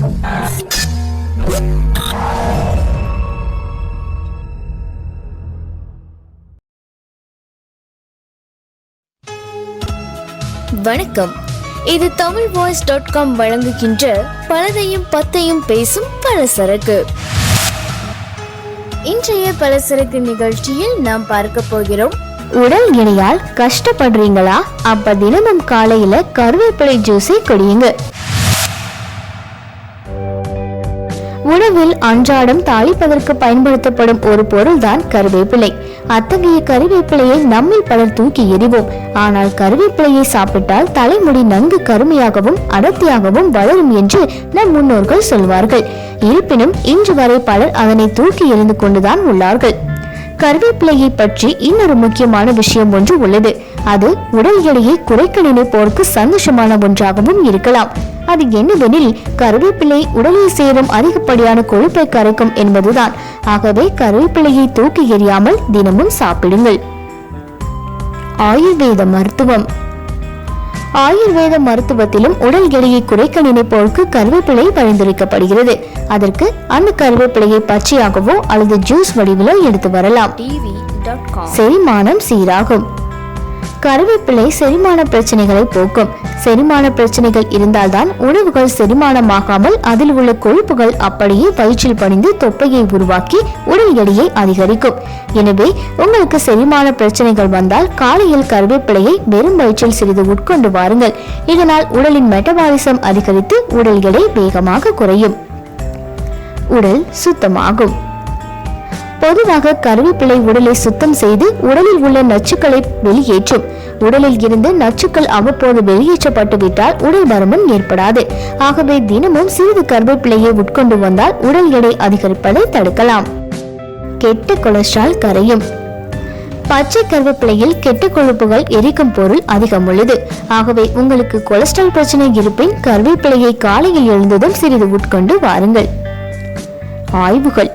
வணக்கம். இது Tamil voice dot com வழங்குகின்ற பலதையும் பத்தையும் பேசும் பலசரக்கு. இன்றைய பலசரக்கு நிகழ்ச்சியில் நாம் பார்க்க போகிறோம். உடல் எடையால் கஷ்டப்படுறீங்களா? அப்ப தினமும் காலையில கருவேப்பிலை ஜூஸை குடியுங்க. உணவில் அன்றாடம் தாளிப்பதற்கு பயன்படுத்தப்படும் ஒரு பொருள்தான் கருவேப்பிலை. அத்தகைய கருவேப்பிலையை நம்மில் பலர் தூக்கி எறிவோம். ஆனால் கருவேப்பிலையை சாப்பிட்டால் தலைமுடி நன்கு கருமையாகவும் அடர்த்தியாகவும் வளரும் என்று நம் முன்னோர்கள் சொல்வார்கள். இருப்பினும் இன்று வரை பலர் அதனை தூக்கி எறிந்து கொண்டுதான் உள்ளார்கள். கருவேப்பிலையை பற்றி இன்னொரு முக்கியமான விஷயம் ஒன்று உள்ளது. அது உடல் எடையை குறைக்க நினைப்போருக்கு சந்தோஷமான ஒன்றாகவும் இருக்கலாம். அது என்னவெனில் கருவேப்பிலை உடலில் சேரும் அதிகப்படியான கொழுப்பை கரைக்கும் என்பதுதான். ஆகவே கருவேப்பிலையை தூக்கி எறியாமல் தினமும் சாப்பிடுங்கள். ஆயுர்வேத மருத்துவம். ஆயுர்வேத மருத்துவத்திலும் உடல் எடையை குறைக்க நினைப்போருக்கு கருவேப்பிலை பரிந்துரைக்கப்படுகிறது. அதற்கு அந்த கருவேப்பிலையை பச்சையாகவோ அல்லது ஜூஸ் வடிவிலோ எடுத்து வரலாம். செரிமானம் சீராகும். கருவேப்பிலை செரிமான பிரச்சனைகளை போக்கும். செரிமான பிரச்சனைகள் இருந்தால்தான் உணவுகள் செரிமானமாகாமல் அதில் உள்ள கொழுப்புகள் அப்படியே வயிற்றில் படிந்து தொப்பையை உருவாக்கி உடல் எடையை அதிகரிக்கும். எனவே உங்களுக்கு செரிமான பிரச்சனைகள் வந்தால் காலையில் கருவேப்பிலையை வெறும் வயிற்றில் சிறிது உட்கொண்டு வாருங்கள். இதனால் உடலின் மெட்டபாலிசம் அதிகரித்து உடல் எடை வேகமாக குறையும். உடல் சுத்தமாகும். பொதுவாக கருவேப்பிலை உடலை சுத்தம் செய்து உடலில் உள்ள நச்சுக்களை வெளியேற்றும். உடலில் இருந்து நச்சுக்கள் அவ்வப்போது வெளியேற்றப்பட்டு விட்டால் உடல் பருமன் ஏற்படாது. ஆகவே தினமும் சிறிது கருவேப்பிலையை உட்கொண்டு வந்தால் உடல் எடை அதிகரிப்பதை தடுக்கலாம். கெட்ட கொலஸ்ட்ரால் கரையும். பச்சை கருவேப்பிலையில் கெட்ட கொழுப்புகள் எரிக்கும் பொருள் அதிகம் உள்ளது. ஆகவே உங்களுக்கு கொலஸ்ட்ரால் பிரச்சனை இருப்பின் கருவேப்பிலையை காலையில் எழுந்ததும் சிறிது உட்கொண்டு வாருங்கள். ஆய்வுகள்.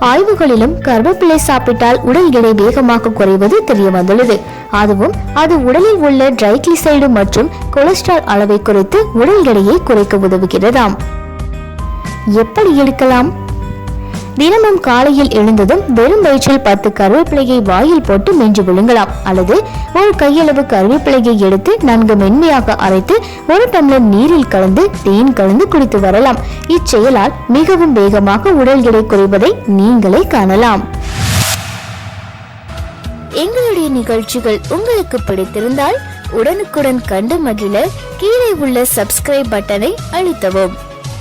ஆய்வுகளிலும் கர்ப்பப்பிள்ளை சாப்பிட்டால் உடல் எடை வேகமாக குறைவது தெரிய வந்துள்ளது அதுவும் அது உடலில் உள்ள ட்ரைக்ளிசைடு மற்றும் கொலஸ்ட்ரால் அளவை குறைத்து உடல் எடையை குறைக்க உதவுகிறதாம். எப்படி எடுக்கலாம்? தினமும் காலையில் எழுந்ததும் வெறும் வயிற்றில் பத்து கருவேப்பிலையை வாயில் போட்டு மென்று விழுங்கலாம் அல்லது ஒரு கையளவு கருவேப்பிலையை எடுத்து நன்கு மென்மையாக அரைத்து ஒரு டம்ளர் நீரில் கலந்து தேன் கலந்து குடித்து வரலாம். இச்செயலால் மிகவும் வேகமாக உடல் எடை குறைவதை நீங்களே காணலாம். எங்களுடைய நிகழ்ச்சிகள் உங்களுக்கு பிடித்திருந்தால் உடனுக்குடன் கண்டு மகிழ கீழே உள்ள சப்ஸ்கிரைப் பட்டனை அழுத்தவும்.